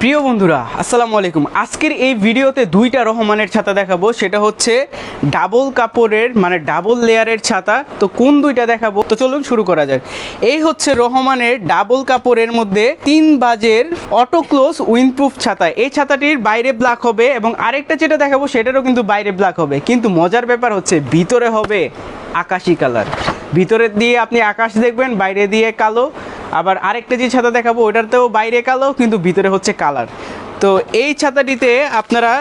প্রিয় বন্ধুরা, আসসালামু আলাইকুম। আজকের এই ভিডিওতে দুইটা রহমানের ছাতা দেখাবো। সেটা হচ্ছে ডাবল কাপড়ের মানে ডাবল লেয়ারের ছাতা। তো কোন দুইটা দেখাবো? তো চলুন শুরু করা যাক। এই হচ্ছে রহমানের ডাবল কাপড়ের মধ্যে তিন বাজের অটো ক্লোজ ছাতা। এই ছাতাটির বাইরে ব্ল্যাক হবে এবং আরেকটা যেটা দেখাবো, সেটারও কিন্তু বাইরে ব্ল্যাক হবে। কিন্তু মজার ব্যাপার হচ্ছে, ভিতরে হবে আকাশি কালার। ভিতরে দিয়ে আপনি আকাশ দেখবেন, বাইরে দিয়ে কালো। আবার আরেকটা যে ছাতা দেখাবো ওটাতেও বাইরে কালো, কিন্তু ভিতরে হচ্ছে কালার। তো এই ছাতাটিতে আপনারা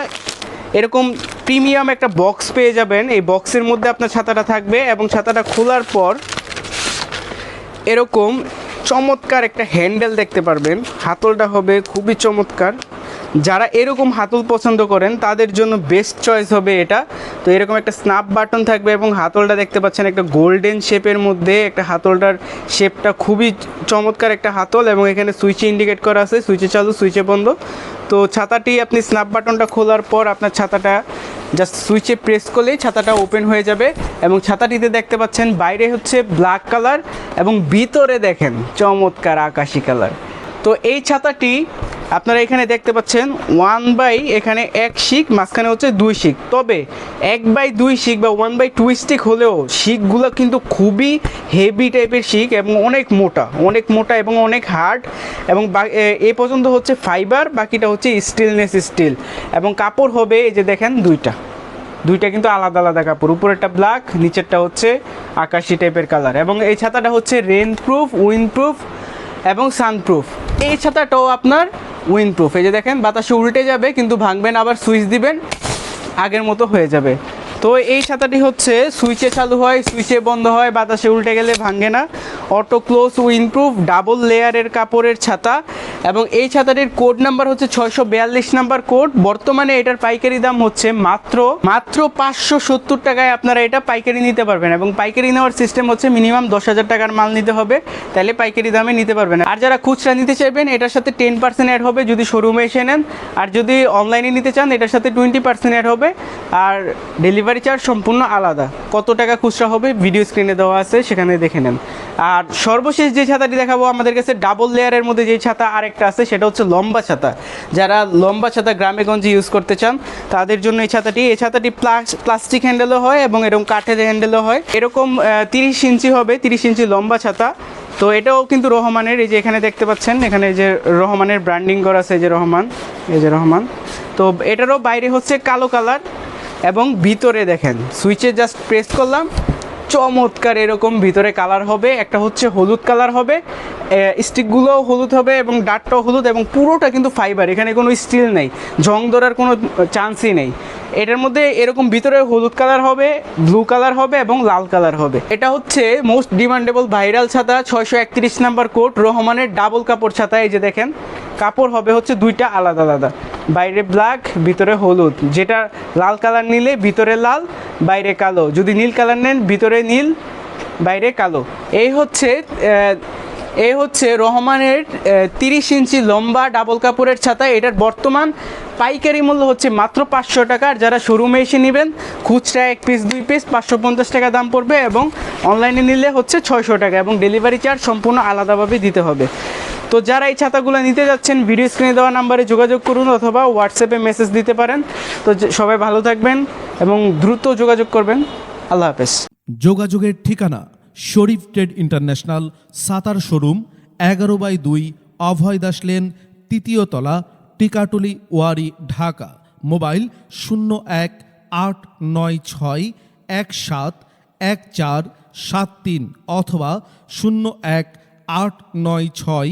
এরকম প্রিমিয়াম একটা বক্স পেয়ে যাবেন। এই বক্সের মধ্যে আপনার ছাতাটা থাকবে এবং ছাতাটা খোলার পর এরকম চমৎকার একটা হ্যান্ডেল দেখতে পারবেন। হাতলটা হবে খুবই চমৎকার। যারা এরকম হাতল পছন্দ করেন, তাদের জন্য বেস্ট চয়েস হবে এটা। তো এরকম একটা স্ন্যাপ বাটন থাকবে এবং হাতলটা দেখতে পাচ্ছেন একটা গোল্ডেন শেপের মধ্যে একটা হাতলটার শেপটা খুবই চমৎকার একটা হাতল এবং এখানে সুইচে ইন্ডিকেট করা আছে সুইচে চালু সুইচে বন্ধ। তো ছাতাটি আপনি স্ন্যাপ বাটনটা খোলার পর আপনার ছাতাটা জাস্ট সুইচে প্রেস করলেই ছাতাটা ওপেন হয়ে যাবে এবং ছাতাটিতে দেখতে পাচ্ছেন বাইরে হচ্ছে ব্ল্যাক কালার এবং ভিতরে দেখেন চমৎকার আকাশি কালার তো এই ছাতাটি আপনারা এখানে দেখতে পাচ্ছেন ওয়ান বাই এখানে এক শিক মাঝখানে হচ্ছে দুই শিক তবে এক বাই দুই শিক বা ওয়ান বাই টু স্টিক হলেও শিকগুলো কিন্তু খুবই হেভি টাইপের শিক এবং অনেক মোটা অনেক মোটা এবং অনেক হার্ড এবং এ- পর্যন্ত হচ্ছে ফাইবার বাকিটা হচ্ছে স্টিলনেস স্টিল এবং কাপড় হবে এই যে দেখেন দুইটা। দুইটা কিন্তু আলাদা আলাদা কাপড়, উপরেরটা ব্ল্যাক নিচেরটা হচ্ছে আকাশি টাইপের কালার এবং এই ছাতাটা হচ্ছে রেন প্রুফ উইন্ড প্রুফ এবং সানপ্রুফ এই ছাতাটাও আপনার উইন্ড প্রুফ এই যে দেখেন, বাতাসে উল্টে যাবে, কিন্তু ভাঙবেন, আবার সুইচ দিবেন, আগের মতো হয়ে যাবে। তো এই ছাতাটি হচ্ছে, সুইচে চালু হয়, সুইচে বন্ধ হয়, বাতাসে উল্টে গেলে ভাঙ্গে না। অটো ক্লোজ উইন্ডপ্রুফ ডাবল লেয়ারের কাপড়ের ছাতা এবং এই ছাতাটির কোড নাম্বার হচ্ছে ছয়শো বিয়াল্লিশ নাম্বার কোড। বর্তমানে এটার পাইকারি দাম হচ্ছে মাত্র মাত্র পাঁচশো সত্তর টাকায় আপনারা এটা পাইকারি নিতে পারবেন এবং পাইকারি নেওয়ার সিস্টেম হচ্ছে মিনিমাম দশ হাজার টাকার মাল নিতে হবে, তাহলে পাইকারি দামে নিতে পারবেন। আর যারা খুচরা নিতে চাইবেন, এটার সাথে টেন পার্সেন্ট অ্যাড হবে যদি শোরুমে এসে নেন। আর যদি অনলাইনে নিতে চান, এটার সাথে টোয়েন্টি পার্সেন্ট অ্যাড হবে। আর ডেলিভারি চার্জ সম্পূর্ণ আলাদা। কত টাকা খুচরা হবে ভিডিও স্ক্রিনে দেওয়া আছে, সেখানে দেখে নেন। আর সর্বশেষ যে ছাতাটি দেখাবো, আমাদের কাছে ডাবল লেয়ারের মধ্যে যে ছাতা আরেকটা আছে, সেটা হচ্ছে লম্বা ছাতা। যারা লম্বা ছাতা গ্রামে গঞ্জে ইউজ করতে চান, তাদের জন্য এই ছাতাটি এই ছাতাটি প্লাস- প্লাস্টিক হ্যান্ডেলও হয় এবং এরকম কাঠের হ্যান্ডেলও হয়। এরকম তিরিশ ইঞ্চি হবে, তিরিশ ইঞ্চি লম্বা ছাতা। তো এটাও কিন্তু রহমানের, এই যে এখানে দেখতে পাচ্ছেন, এখানে যে রহমানের ব্র্যান্ডিং করা আছে, এই যে রহমান, এই যে রহমান। তো এটারও বাইরে হচ্ছে কালো কালার এবং ভিতরে দেখেন সুইচে জাস্ট প্রেস করলাম চমৎকার এরকম ভিতরে কালার হবে। একটা হচ্ছে হলুদ কালার হবে। স্টিকগুলোও হলুদ হবে এবং ডাটটাও হলুদ এবং পুরোটা কিন্তু ফাইবার। এখানে কোনো স্টিল নেই। জং ধরার কোনো চান্সই নেই। এটার মধ্যে এরকম ভিতরে হলুদ কালার হবে, ব্লু কালার হবে এবং লাল কালার হবে। এটা হচ্ছে মোস্ট ডিমান্ডেবল ভাইরাল ছাতা, ছয়শো একত্রিশ নাম্বার কোট, রহমানের ডাবল কাপড় ছাতা। এই যে দেখেন, কাপড় হবে হচ্ছে দুইটা আলাদা আলাদা। বাইরে ব্ল্যাক, ভিতরে হলুদ। যেটা লাল কালার নিলে ভিতরে লাল বাইরে কালো। যদি নীল কালার নেন, ভিতরে নীল, বাইরে কালো। এই হচ্ছে এই হচ্ছে রহমানের তিরিশ ইঞ্চি লম্বা ডাবল কাপড়ের ছাতা। এটার বর্তমান পাইকারি মূল্য হচ্ছে মাত্র পাঁচশো টাকা। আর যারা শোরুমে এসে নেবেন, খুচরা এক পিস দুই পিস পাঁচশো পঞ্চাশ টাকা দাম পড়বে এবং অনলাইনে নিলে হচ্ছে ছয়শো টাকা এবং ডেলিভারি চার্জ সম্পূর্ণ আলাদাভাবে দিতে হবে। তো যারা এই ছাতাগুলো নিতে যাচ্ছেন ভিডিও স্ক্রিনে দেওয়া নাম্বারে যোগাযোগ করুন অথবা হোয়াটসঅ্যাপে মেসেজ দিতে পারেন। তো সবাই ভালো থাকবেন এবং দ্রুত যোগাযোগ করবেন। আল্লাহ হাফেজ। যোগাযোগের ঠিকানা Sharif trade international Sattar showroom, এগারো বাই দুই অভয় দাস লেন, তৃতীয় তলা, টিকাটুলি, ওয়ারি, ঢাকা। মোবাইল শূন্য এক আট নয় ছয় এক সাত এক চার সাত তিন অথবা শূন্য এক আট নয় ছয়